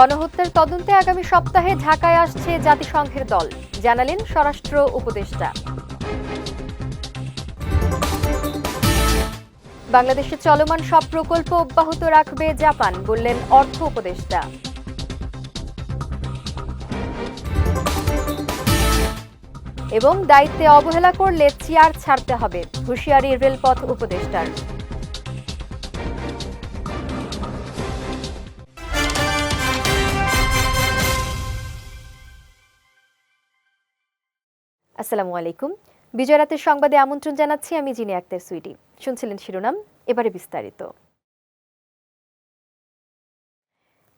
গণহত্যার তদন্তে আগামী সপ্তাহে ঢাকায় আসছে জাতিসংঘের দল। জানালেন স্বরাষ্ট্র উপদেষ্টা। বাংলাদেশে চলমান সব প্রকল্প অব্যাহত রাখবে জাপান, বললেন অর্থ উপদেষ্টা। এবং দায়িত্বে অবহেলা করলে চেয়ার ছাড়তে হবে, হুঁশিয়ারি রেলপথ উপদেষ্টার। আসসালামু আলাইকুম। বিজয় রাতের সংবাদে আমন্ত্রণ জানাচ্ছি আমি জিনি আক্তার সুইটি শুনছিলেন শিরোনাম, এবারে বিস্তারিত।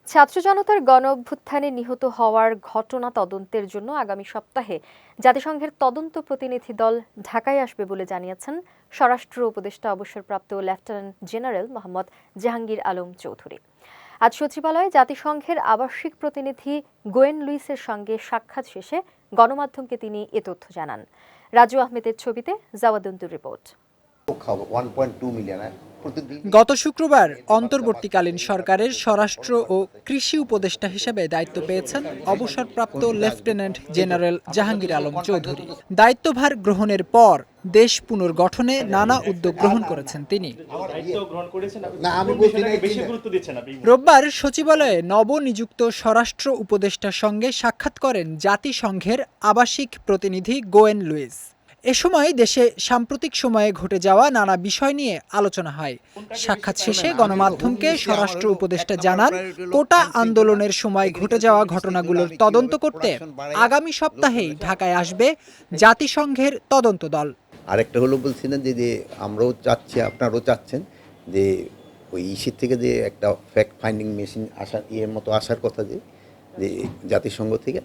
ছাত্র জনতার গণ অভ্যুত্থানে নিহত হওয়ার ঘটনা তদন্তের জন্য আগামী সপ্তাহে জাতিসংঘের তদন্ত প্রতিনিধি দল ঢাকায় আসবে বলে জানিয়েছেন স্বরাষ্ট্র উপদেষ্টা অবসরপ্রাপ্ত লেফটেন্যান্ট জেনারেল মোহাম্মদ জাহাঙ্গীর আলম চৌধুরী। আজ সচিবালয়ে জাতিসংঘের আবাসিক প্রতিনিধি গোয়েন লুইসের সঙ্গে সাক্ষাৎ শেষে গণমাধ্যমকে তিনি এ তথ্য জানান। রাজু আহমেদের ছবিতে জাওয়াদন্তুর রিপোর্ট। প্রতিদিন গত শুক্রবার অন্তর্বর্তীকালীন সরকারের স্বরাষ্ট্র ও কৃষি উপদেষ্টা হিসেবে দায়িত্ব পেয়েছেন অবসরপ্রাপ্ত লেফটেন্যান্ট জেনারেল জাহাঙ্গীর আলম চৌধুরী। দায়িত্বভার গ্রহণের পর দেশ পুনর্গঠনে নানা উদ্যোগ গ্রহণ করেছেন তিনি। রোববার সচিবালয়ে নবনিযুক্ত স্বরাষ্ট্র উপদেষ্টার সঙ্গে সাক্ষাৎ করেন জাতিসংঘের আবাসিক প্রতিনিধি গোয়েন লুইস। এ সময় দেশে সাম্প্রতিক সময়ে ঘটে যাওয়া নানা বিষয় নিয়ে আলোচনা হয়। সাক্ষাৎ শেষে গণমাধ্যমকে স্বরাষ্ট্র উপদেষ্টা জানান কোটা আন্দোলনের সময় ঘটে যাওয়া ঘটনাগুলোর তদন্ত করতে আগামী সপ্তাহেই ঢাকায় আসবে জাতিসংঘের তদন্ত দল। আরেকটা হলো বলছিলেন যে যে আমরাও চাচ্ছি, আপনারাও চাচ্ছেন যে ওই ইসির থেকে যে একটা ফ্যাক্ট ফাইন্ডিং মেশিন আসার ইয়ের মতো আসার কথা যে যে জাতিসংঘ থেকে,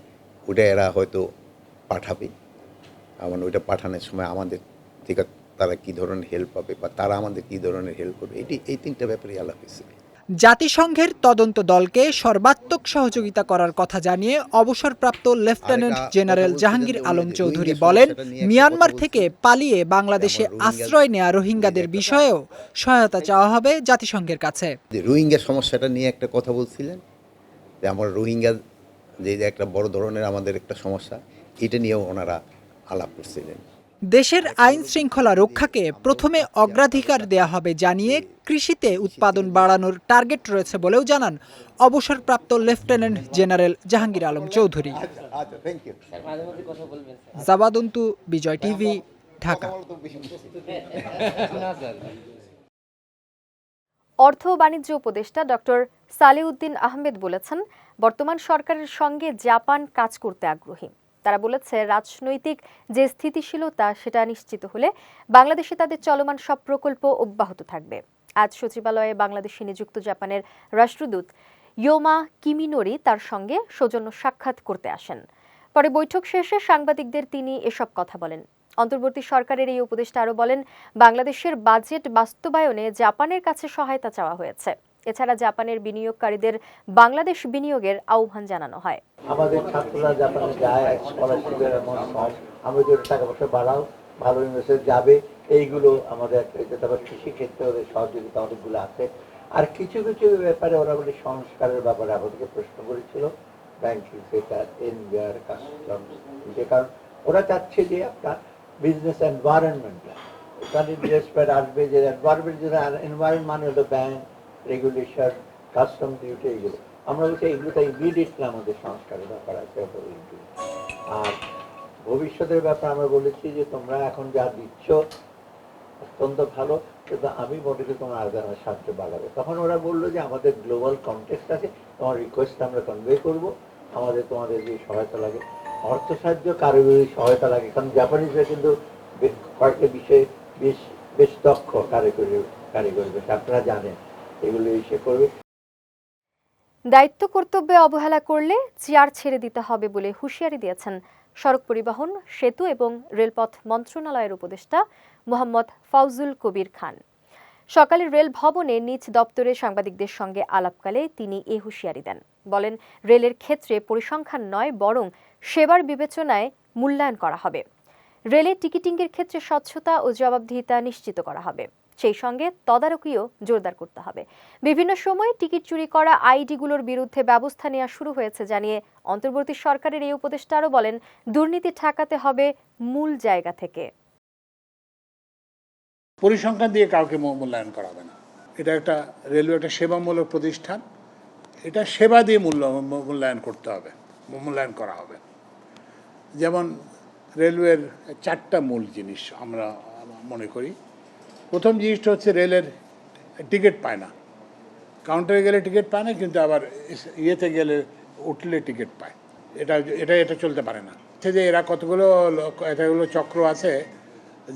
ওটা এরা হয়তো পাঠাবে। এমন ওইটা পাঠানোর সময় আমাদের থেকে তারা কী ধরনের হেল্প পাবে বা তারা আমাদের কী ধরনের হেল্প করবে, এটি, এই তিনটা ব্যাপারে আলাপ হয়েছে জাতিসংঘের তদন্ত দলকে সর্বাত্মক সহযোগিতা করার কথা জানিয়ে অবসরপ্রাপ্ত লেফটেন্যান্ট জেনারেল জাহাঙ্গীর আলম চৌধুরী বলেন মিয়ানমার থেকে পালিয়ে বাংলাদেশে আশ্রয় নেয়া রোহিঙ্গাদের বিষয়েও সহায়তা চাওয়া হবে জাতিসংঘের কাছে। রোহিঙ্গা সমস্যাটা নিয়ে একটা কথা বলছিলেন যে আমরা রোহিঙ্গা যে একটা বড় ধরনের আমাদের একটা সমস্যা এটা নিয়েও ওনারা আলাপ করছিলেন। দেশের আইন শৃঙ্খলা রক্ষাকে প্রথমে অগ্রাধিকার দেয়া হবে জানিয়ে কৃষিতে উৎপাদন বাড়ানোর টার্গেট রয়েছে বলেও জানান অবসরপ্রাপ্ত লেফটেন্যান্ট জেনারেল জাহাঙ্গীর আলম চৌধুরী। জাবাদন্তু, বিজয় টিভি, ঢাকা। অর্থ বাণিজ্য উপদেষ্টা ডক্টর সালিউদ্দিন আহমেদ বলেছেন, বর্তমান সরকারের সঙ্গে জাপান কাজ করতে আগ্রহী। তারা বলেছে, রাজনৈতিক যে স্থিতিশীলতা, সেটা নিশ্চিত হলে বাংলাদেশে তাদের চলমান সব প্রকল্প অব্যাহত থাকবে। আজ সচিবালয়ে বাংলাদেশে নিযুক্ত জাপানের রাষ্ট্রদূত ইয়োমা কিমিনোরি তার সঙ্গে সৌজন্য সাক্ষাৎ করতে আসেন। পরে বৈঠক শেষে সাংবাদিকদের তিনি এসব কথা বলেন। অন্তর্বর্তী সরকারের এই উপদেষ্টা আরও বলেন, বাংলাদেশের বাজেট বাস্তবায়নে জাপানের কাছে সহায়তা চাওয়া হয়েছে। এছাড়া জাপানের বিনিয়োগকারীদের বাংলাদেশ বিনিয়োগের আহ্বান জানানো হয়। আমাদের ছাত্ররা জাপানে যায় স্কলারশিপের এমন আমরা যদি টাকা পয়সা বাড়াও, ভালো ইউনিভার্সিটি যাবে, এইগুলো আমাদের এটা তারপর কৃষি ক্ষেত্রে ওদের সহযোগিতা অনেকগুলো আছে। আর কিছু কিছু ব্যাপারে ওরা বলে সংস্কারের ব্যাপারে আমাদেরকে প্রশ্ন করেছিল। ব্যাংকিং সেক্টর এনবিআর কাস্টমস কারণ ওরা চাচ্ছে যে আপনার বিজনেস এনভায়রনমেন্টটা ওখানে ইনভেস্টমেন্ট আসবে, যে এনভায়রনমেন্ট যেটা এনভায়রনমেন্ট মানে হলো ব্যাংক রেগুলেশন কাস্টম ডিউটি এগুলো আমরা বলছি এগুলোতে ইমিডিয়েটলি আমাদের সংস্কারের ব্যাপার আছে আর ভবিষ্যতের ব্যাপারে আমরা বলেছি যে তোমরা এখন যা দিচ্ছ, অত্যন্ত ভালো, কিন্তু আমি মনে করি তোমার আগে আমার সাহায্য বাড়াবে। তখন ওরা বলল যে আমাদের গ্লোবাল কনটেক্সট আছে, তোমার রিকোয়েস্ট আমরা কনভে করব, আমাদের তোমাদের যে সহায়তা লাগে। অর্থ সাহায্য কারিগরি সহায়তা লাগে, কারণ জাপানিজরা কিন্তু কয়েকটা বিষয়ে বেশ বেশ দক্ষ কারিগরি কারিগরি আপনারা জানেন, এগুলো ইসে করবে। দায়িত্ব কর্তব্যে অবহেলা করলে চেয়ার ছেড়ে দিতে হবে বলে হুঁশিয়ারি দিয়েছেন সড়ক পরিবহন, সেতু এবং রেলপথ মন্ত্রণালয়ের উপদেষ্টা মোহাম্মদ ফাউজুল কবির খান। সকালে রেল ভবনে নিজ দপ্তরে সাংবাদিকদের সঙ্গে আলাপকালে তিনি এ হুঁশিয়ারি দেন। বলেন, রেলের ক্ষেত্রে পরিসংখ্যান নয়, বরং সেবার বিবেচনায় মূল্যায়ন করা হবে। রেলে টিকিটিংয়ের ক্ষেত্রে স্বচ্ছতা ও জবাবদিহিতা নিশ্চিত করা হবে। সেই সঙ্গে তদারকিও জোরদার করতে হবে। বিভিন্ন সময় টিকিট চুরি করা আইডিগুলোর বিরুদ্ধে ব্যবস্থা নেওয়া শুরু হয়েছে জানিয়ে অন্তর্বর্তী সরকারের এই উপদেষ্টা আরও বলেন, দুর্নীতি ঠেকাতে হবে মূল জায়গা থেকে। পরিসংখ্যান দিয়ে কাউকে মূল্যায়ন করা হবে না। এটা একটা রেলওয়ে, একটা সেবামূলক প্রতিষ্ঠান। এটা সেবা দিয়ে মূল্য মূল্যায়ন করতে হবে মূল্যায়ন করা হবে। যেমন রেলওয়ের চারটা মূল জিনিস আমরা মনে করি। প্রথম জিনিসটা হচ্ছে রেলের টিকিট পায় না। কাউন্টারে গেলে টিকিট পায় না, কিন্তু আবার ইয়েতে গেলে উঠলে টিকিট পায়। এটা এটা এটা চলতে পারে না। হচ্ছে যে এরা কতগুলো এতগুলো চক্র আছে,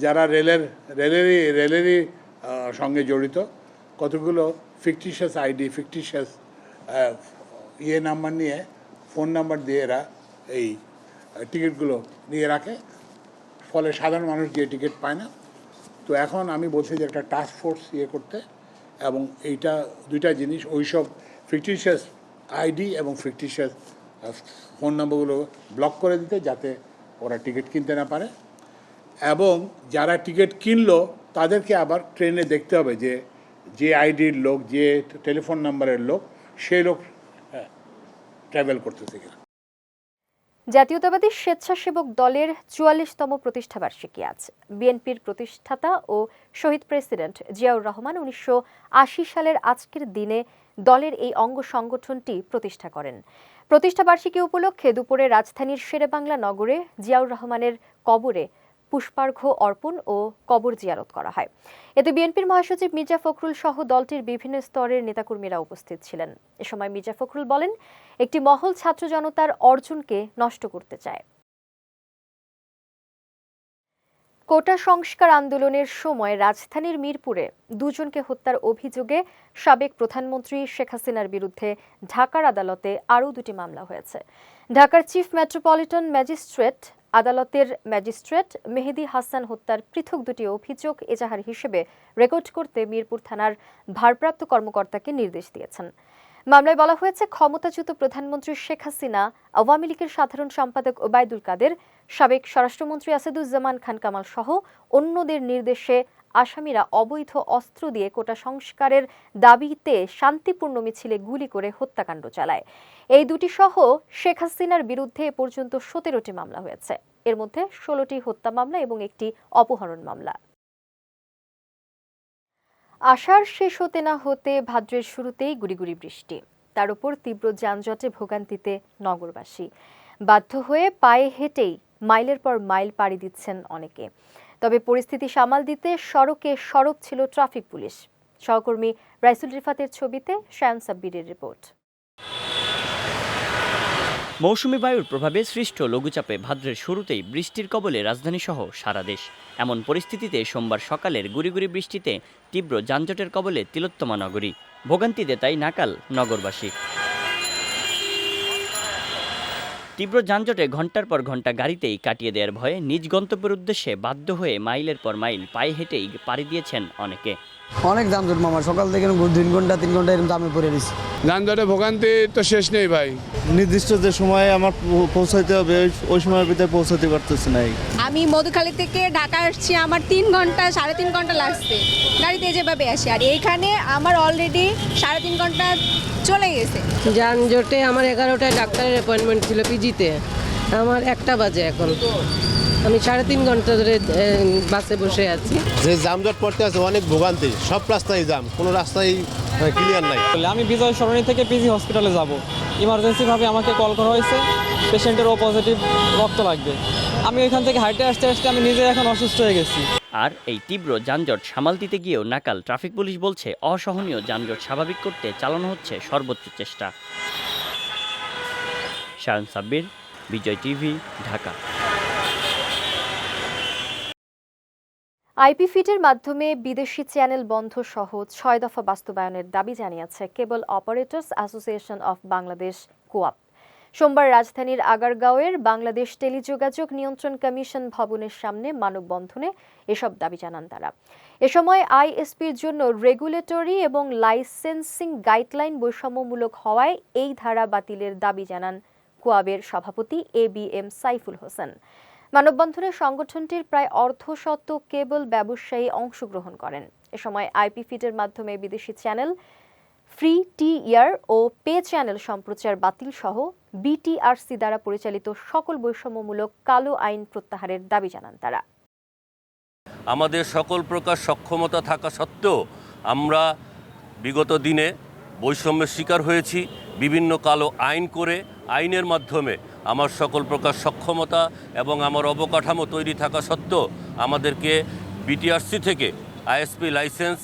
যারা রেলের, রেলেরই রেলেরই সঙ্গে জড়িত, কতগুলো ফিকটিশিয়াস আইডি ফিকটিশিয়াস ইয়ে নাম্বার নিয়ে, ফোন নাম্বার দিয়ে এরা এই টিকিটগুলো নিয়ে রাখে। ফলে সাধারণ মানুষ গিয়ে টিকিট পায় না। তো এখন আমি বলছি যে একটা টাস্ক ফোর্স ইয়ে করতে এবং এইটা দুইটা জিনিস, ওইসব ফিকটিশিয়াস আইডি এবং ফিকটিশিয়াস ফোন নম্বরগুলো ব্লক করে দিতে যাতে ওরা টিকিট কিনতে না পারে। এবং যারা টিকিট কিনলো, তাদেরকে আবার ট্রেনে দেখতে হবে যে যে আইডির লোক, যে টেলিফোন নাম্বারের লোক, সেই লোক ট্রাভেল করতেছে কিনা। জাতীয়তাবাদী স্বেচ্ছাসেবক দলের চুয়াল্লিশতম প্রতিষ্ঠাবার্ষিকী আজ। বিএনপির প্রতিষ্ঠাতা ও শহীদ প্রেসিডেন্ট জিয়াউর রহমান উনিশশো আশি সালের আজকের দিনে দলের এই অঙ্গ সংগঠনটি প্রতিষ্ঠা করেন। প্রতিষ্ঠাবার্ষিকী উপলক্ষে দুপুরে রাজধানীর শেরেবাংলা নগরে জিয়াউর রহমানের কবরে পুষ্পার্ঘ্য অর্পণ ও কবর জিয়ারত করা হয়। এতে বিএনপির মহাসচিব মির্জা ফখরুল সহ দলটির বিভিন্ন স্তরের নেতাকর্মীরা উপস্থিত ছিলেন। এ সময় মির্জা ফখরুল বলেন, একটি মহল ছাত্র জনতার অর্জনকে নষ্ট করতে চায়। কোটা সংস্কার আন্দোলনের সময় রাজধানীর মিরপুরে দুজনকে হত্যার অভিযোগে সাবেক প্রধানমন্ত্রী শেখ হাসিনার বিরুদ্ধে ঢাকার আদালতে আরও দুটি মামলা হয়েছে। ঢাকার চিফ মেট্রোপলিটন ম্যাজিস্ট্রেট আদালতের ম্যাজিস্ট্রেট মেহেদি হাসান হত্যার পৃথক দুটি অভিযোগ এজাহার হিসেবে রেকর্ড করতে মিরপুর থানার ভারপ্রাপ্ত কর্মকর্তাকে নির্দেশ দিয়েছেন। মামলায় বলা হয়েছে, ক্ষমতাচ্যুত প্রধানমন্ত্রী শেখ হাসিনা, আওয়ামী লীগের সাধারণ সম্পাদক ওবায়দুল কাদের, সাবেক স্বরাষ্ট্রমন্ত্রী আসাদুজ্জামান খান কামাল সহ অন্যদের নির্দেশে আসামিরা অবৈধ অস্ত্র দিয়ে কোটা সংস্কারের দাবিতে শান্তিপূর্ণ মিছিলে গুলি করে হত্যাকাণ্ড চালায়। এই দুটি সহ শেখ হাসিনার বিরুদ্ধে এ পর্যন্ত সতেরোটি মামলা হয়েছে। এর মধ্যে ষোলোটি হত্যা মামলা এবং একটি অপহরণ মামলা। আষাঢ় শেষ হতে না হতে ভাদ্রের শুরুতেই গুড়িগুড়ি বৃষ্টি। তার উপর তীব্র যানজটে ভোগান্তিতে নগরবাসী। বাধ্য হয়ে পায়ে হেঁটেই মাইলের পর মাইল পাড়ি দিচ্ছেন অনেকে। তবে পরিস্থিতি সামাল দিতে সড়কে সড়ক ছিল ট্রাফিক পুলিশ। সহকর্মী রাইসুল রিফাতের ছবিতে শায়ান সাব্বিরের রিপোর্ট। মৌসুমি বায়ুর প্রভাবে সৃষ্ট লঘুচাপে ভাদ্রের শুরুতেই বৃষ্টির কবলে রাজধানীসহ সারা দেশ। এমন পরিস্থিতিতে সোমবার সকালের গুড়িগুড়ি বৃষ্টিতে তীব্র যানজটের কবলে তিলোত্তমা নগরী। ভোগান্তিতে তাই নাকাল নগরবাসী। তীব্র যানজটে ঘণ্টার পর ঘণ্টা গাড়িতেই কাটিয়ে দেওয়ার ভয়ে নিজ গন্তব্যের উদ্দেশ্যে বাধ্য হয়ে মাইলের পর মাইল পায়ে হেঁটেই পাড়ি দিয়েছেন অনেকে। অনেক দাম জট মামা সকাল থেকে দুই ঘণ্টা তিন ঘণ্টা এরকম দামে পড়ে দিছি যানজটে ভোগান্তি তো শেষ নেই ভাই। নির্দিষ্ট যে সময়ে আমার পৌঁছাইতে হবে ওই- ওই সময়ের ভিতরে পৌঁছাতে পারতেছি না আমি মধুখালী থেকে ঢাকা আসছি আমার তিন ঘণ্টা সাড়ে তিন ঘণ্টা লাগছে। গাড়িতে যেভাবে আসি আর এইখানে আমার অলরেডি সাড়ে তিন ঘণ্টা চলে গেছে। যানজটে আমার এগারোটায় ডাক্তারের অ্যাপয়েন্টমেন্ট ছিল পিজিতে আমার একটা বাজে এখন। আমি সাড়ে তিন ঘণ্টা ধরে বাসে বসে আছি। যে জামজট পড়তে আছে অনেক ভোগান্তি। সব রাস্তায় জাম কোনো রাস্তায় ক্লিয়ার নাই। আমি বিজয় সরণি থেকে পিজি হসপিটালে যাব। ইমার্জেন্সিভাবে আমাকে কল করা হয়েছে। পেশেন্টের ও পজিটিভ রক্ত লাগবে। আমি ওইখান থেকে হাইটে আসতে আসতে আমি নিজে এখন অসুস্থ হয়ে গেছি। আর এই তীব্র যানজট সামাল দিতে গিয়েও নাকাল ট্রাফিক পুলিশ বলছে, অসহনীয় যানজট স্বাভাবিক করতে চালানো হচ্ছে সর্বোচ্চ চেষ্টা। শায়ন সাব্বির, বিজয় টিভি, ঢাকা। আইপি ফিটের মাধ্যমে বিদেশি চ্যানেল বন্ধ সহ ছয় দফা বাস্তবায়নের দাবি জানিয়েছে cable operators association of Bangladesh, COAB. সোমবার রাজধানীর আগারগাঁওয়ের বাংলাদেশ টেলিযোগাযোগ নিয়ন্ত্রণ কমিশন ভবনের সামনে মানববন্ধনে এসব দাবি জানান তারা। এ সময় আইএসপির জন্য রেগুলেটরি এবং লাইসেন্সিং গাইডলাইন বৈষম্যমূলক হওয়ায় এই ধারা বাতিলের দাবি জানান কোয়াবের সভাপতি A B M Saiful Hossain. মানববন্ধনে সংগঠনটির প্রায় অর্ধশত কেবল ব্যবসায়ী অংশগ্রহণ করেন। এ সময় আইপি ফিডের মাধ্যমে বিদেশি চ্যানেল ফ্রি টি ইয়ার ও পে চ্যানেল সম্প্রচার বাতিল সহ বিটিআরসি দ্বারা পরিচালিত সকল বৈষম্যমূলক কালো আইন প্রত্যাহারের দাবি জানান তারা। আমাদের সকল প্রকার সক্ষমতা থাকা সত্ত্বেও আমরা বিগত দিনে বৈষম্যের শিকার হয়েছি, বিভিন্ন কালো আইন করে, আইনের মাধ্যমে আমার সকল প্রকার সক্ষমতা এবং আমার অবকাঠামো তৈরি থাকা সত্ত্বেও আমাদেরকে বিটিআরসি থেকে আইএসপি লাইসেন্স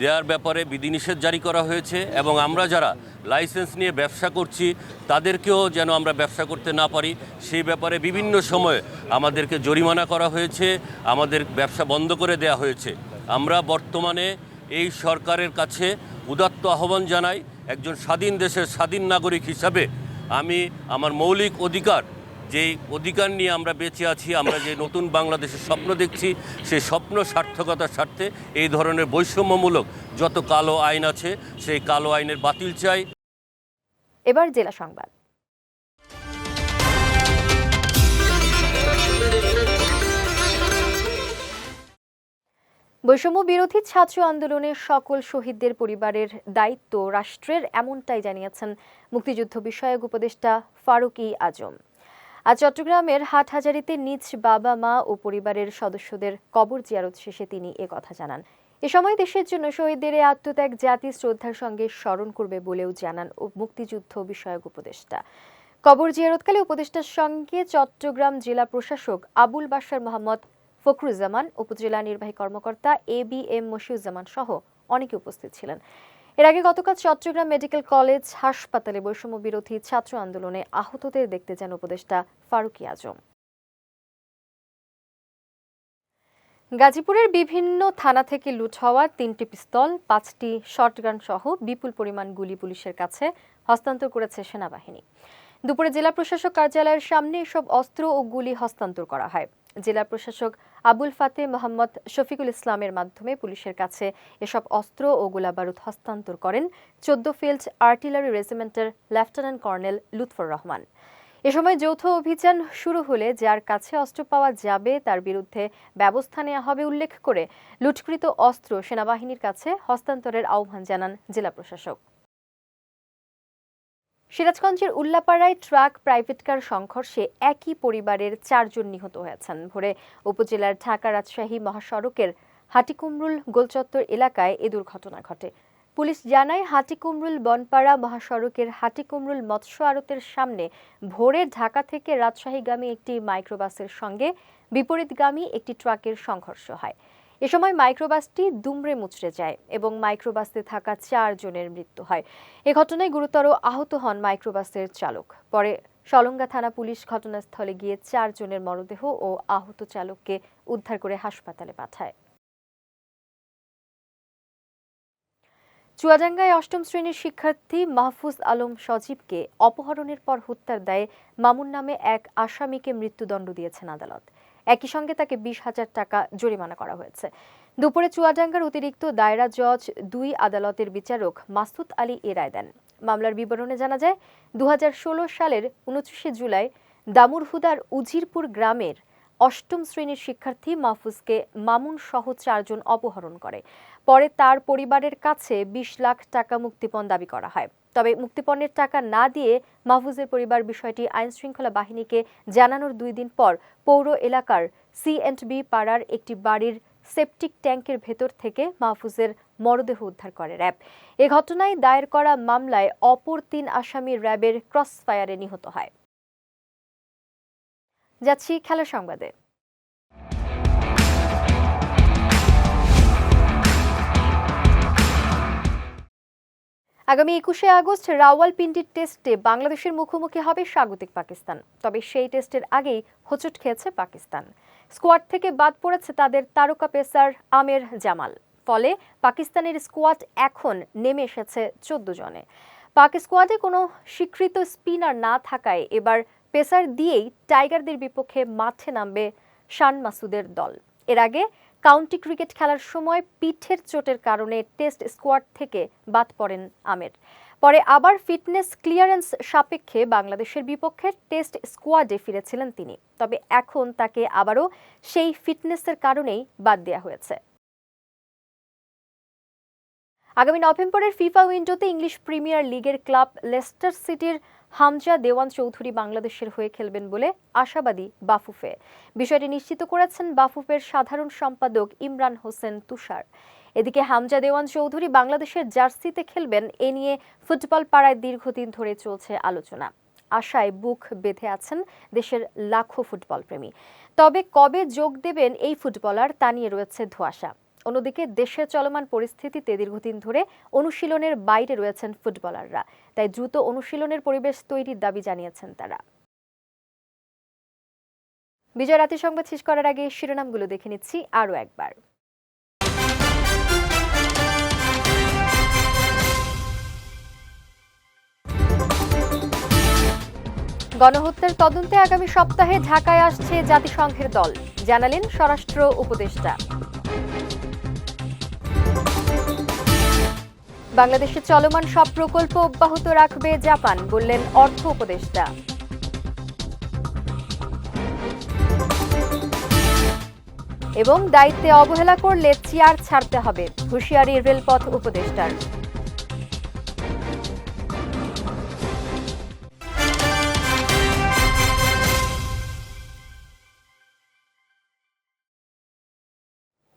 দেওয়ার ব্যাপারে বিধিনিষেধ জারি করা হয়েছে এবং আমরা যারা লাইসেন্স নিয়ে ব্যবসা করছি, তাদেরকেও যেন আমরা ব্যবসা করতে না পারি। সেই ব্যাপারে বিভিন্ন সময়ে আমাদেরকে জরিমানা করা হয়েছে, আমাদের ব্যবসা বন্ধ করে দেওয়া হয়েছে। আমরা বর্তমানে এই সরকারের কাছে উদাত্ত আহ্বান জানাই, একজন স্বাধীন দেশের স্বাধীন নাগরিক হিসাবে আমি আমার মৌলিক অধিকার যেই অধিকার নিয়ে আমরা বেঁচে আছি, আমরা যে নতুন বাংলাদেশের স্বপ্ন দেখছি সেই স্বপ্ন সার্থকতার স্বার্থে এই ধরনের বৈষম্যমূলক যত কালো আইন আছে, সেই কালো আইনের বাতিল চাই। এবার জেলা সংবাদ। বৈষম্য বিরোধী ছাত্র আন্দোলনের সকল শহীদদের পরিবারের দায়িত্ব রাষ্ট্রের, এমনটাই জানিয়েছেন মুক্তিযুদ্ধ বিষয়ক উপদেষ্টা ফারুক আজম। আজ চট্টগ্রামের হাটহাজারিতে নিজ বাবা, মা ও পরিবারের সদস্যদের কবর জিয়ারত শেষে তিনি এ কথা জানান। এ সময় দেশের জন্য শহীদদের আত্মত্যাগ জাতি শ্রদ্ধার সঙ্গে স্মরণ করবে বলেও জানান মুক্তিযুদ্ধ বিষয়ক উপদেষ্টা। কবর জিয়ারতকালে উপদেষ্টার সঙ্গে চট্টগ্রাম জেলা প্রশাসক আবুল বাশার মোহাম্মদ ফখরুজ্জামান, উপজেলা নির্বাহী কর্মকর্তা এ বি এম মশিউজ্জামান সহ অনেকে উপস্থিত ছিলেন। এর আগে গতকাল চট্টগ্রাম মেডিকেল কলেজ হাসপাতালে বৈষম্য বিরোধী ছাত্র আন্দোলনে আহতদের দেখতে যান উপদেষ্টা ফারুকি আজম। গাজীপুরের বিভিন্ন থানা থেকে লুট হওয়া তিনটি পিস্তল, পাঁচটি শটগান সহ বিপুল পরিমাণ গুলি পুলিশের কাছে হস্তান্তর করেছে সেনাবাহিনী। দুপুরে জেলা প্রশাসক কার্যালয়ের সামনে এসব অস্ত্র ও গুলি হস্তান্তর করা হয়। জেলা প্রশাসক আবুল ফাতে মোহাম্মদ শফিকুল ইসলামের মাধ্যমে পুলিশের কাছে এসব অস্ত্র ও গোলাবারুদ হস্তান্তর করেন চোদ্দ ফিল্ড আর্টিলারি রেজিমেন্টের লেফটেন্যান্ট কর্নেল লুৎফর রহমান। এ সময় যৌথ অভিযান শুরু হলে যার কাছে অস্ত্র পাওয়া যাবে তার বিরুদ্ধে ব্যবস্থা নেওয়া হবে উল্লেখ করে লুটকৃত অস্ত্র সেনাবাহিনীর কাছে হস্তান্তরের আহ্বান জানান জেলা প্রশাসক। সিরাজগঞ্জের উল্লাপাড়ায় ট্রাক প্রাইভেট কার সংঘর্ষে একই পরিবারের চারজন নিহত হয়েছেন। ভোরে উপজেলার ঢাকা রাজশাহী মহাসড়কের হাটিকুমরুল গোলচত্বর এলাকায় এ দুর্ঘটনা ঘটে। পুলিশ জানায়, হাটিকুমরুল বনপাড়া মহাসড়কের হাটিকুমরুল মৎস্য আড়তের সামনে ভোরে ঢাকা থেকে রাজশাহীগামী একটি মাইক্রোবাসের সঙ্গে বিপরীতগামী একটি ট্রাকের সংঘর্ষ হয়। এ সময় মাইক্রোবাসটি দুমড়ে মুচড়ে যায় এবং মাইক্রোবাসে থাকা চারজনের মৃত্যু হয়। এ ঘটনায় গুরুতর আহত হন মাইক্রোবাসের চালক। পরে সলঙ্গা থানা পুলিশ ঘটনাস্থলে গিয়ে চারজনের মরদেহ ও আহত চালককে উদ্ধার করে হাসপাতালে পাঠায়। চুয়াডাঙ্গায় অষ্টম শ্রেণির শিক্ষার্থী মাহফুজ আলম সজীবকে অপহরণের পর হত্যার দায়ে মামুন নামে এক আসামিকে মৃত্যুদণ্ড দিয়েছেন আদালত। একই সঙ্গে তাকে বিশ হাজার টাকা জরিমানা করা হয়েছে। দুপুরে চুয়াডাঙ্গার অতিরিক্ত দায়রা জজ দুই আদালতের বিচারক মাসুদ আলী এ রায় দেন। মামলার বিবরণে জানা যায় দু হাজার ষোলো সালের উনত্রিশে জুলাই দামুরহুদার উজিরপুর গ্রামের অষ্টম শ্রেণির শিক্ষার্থী মাহফুজকে মামুন সহ চারজন অপহরণ করে। পরে তার পরিবারের কাছে বিশ লাখ টাকা মুক্তিপণ দাবি করা হয়। তবে মুক্তিপণের টাকা না দিয়ে মাহফুজের পরিবার বিষয়টি আইন শৃঙ্খলা বাহিনীকে জানানোর দুই দিন পর পৌর এলাকার সি অ্যান্ড বি পাড়ার একটি বাড়ির সেপটিক ট্যাঙ্কের ভেতর থেকে মাহফুজের মরদেহ উদ্ধার করে র্যাব। এ ঘটনায় দায়ের করা মামলায় অপর তিন আসামি র্যাবের ক্রস ফায়ারে নিহত হয়। যাচ্ছি খেলা সংবাদে। আগামী একুশে আগস্ট রাওয়ালপিন্ডির টেস্টে বাংলাদেশের মুখোমুখি হবে স্বাগতিক পাকিস্তান। তবে সেই টেস্টের আগেই হোঁচট খেয়েছে পাকিস্তান। স্কোয়াড থেকে বাদ পড়েছে তাদের তারকা পেসার আমের জামাল। ফলে পাকিস্তানের স্কোয়াড এখন নেমে এসেছে চোদ্দ জনে। পাক স্কোয়াডে কোনো স্বীকৃত স্পিনার না থাকায় এবার পেসার দিয়েই টাইগারদের বিপক্ষে মাঠে নামবে শান মাসুদের দল। এর আগে কাউন্টি ক্রিকেট খেলার সময় পিঠের চোটের কারণে টেস্ট স্কোয়াড থেকে বাদ পড়েন আমের। পরে আবার ফিটনেস ক্লিয়ারেন্স সাপেক্ষে বাংলাদেশের বিপক্ষে টেস্ট স্কোয়াডে ফিরেছিলেন তিনি। তবে এখন তাকে আবারও সেই ফিটনেসের কারণেই বাদ দেওয়া হয়েছে। আগামী নভেম্বরের ফিফা উইন্ডোতে ইংলিশ প্রিমিয়ার লিগের ক্লাব লেস্টার সিটির হামজা দেওয়ান চৌধুরী বাংলাদেশের হয়ে খেলবেন বলে আশাবাদী বাফুফে। বিষয়টি নিশ্চিত করেছেন বাফুফের সাধারণ সম্পাদক ইমরান হোসেন তুষার। এদিকে হামজা দেওয়ান চৌধুরী বাংলাদেশের জার্সিতে খেলবেন, এ নিয়ে ফুটবল পাড়ায় দীর্ঘদিন ধরে চলছে আলোচনা। আশায় বুক বেঁধে আছেন দেশের লাখো ফুটবল প্রেমী তবে কবে যোগ দেবেন এই ফুটবলার তা নিয়ে রয়েছে ধোঁয়াশা। অন্যদিকে দেশের চলমান পরিস্থিতিতে দীর্ঘদিন ধরে অনুশীলনের বাইরে রয়েছেন ফুটবলাররা। তাই দ্রুত অনুশীলনের পরিবেশ তৈরির দাবি জানিয়েছেন তারা। বিজয় রাতে সংবাদ শেষ করার আগে শিরোনামগুলো দেখে নিচ্ছি আরও একবার। গণহত্যার তদন্তে আগামী সপ্তাহে ঢাকায় আসছে জাতিসংঘের দল। জানালেন স্বরাষ্ট্র উপদেষ্টা। বাংলাদেশের চলমান সব প্রকল্প অব্যাহত রাখবে জাপান, বললেন অর্থ উপদেষ্টা। এবং দায়িত্বে অবহেলা করলে চেয়ার ছাড়তে হবে, হুঁশিয়ারি রেলপথ উপদেষ্টার।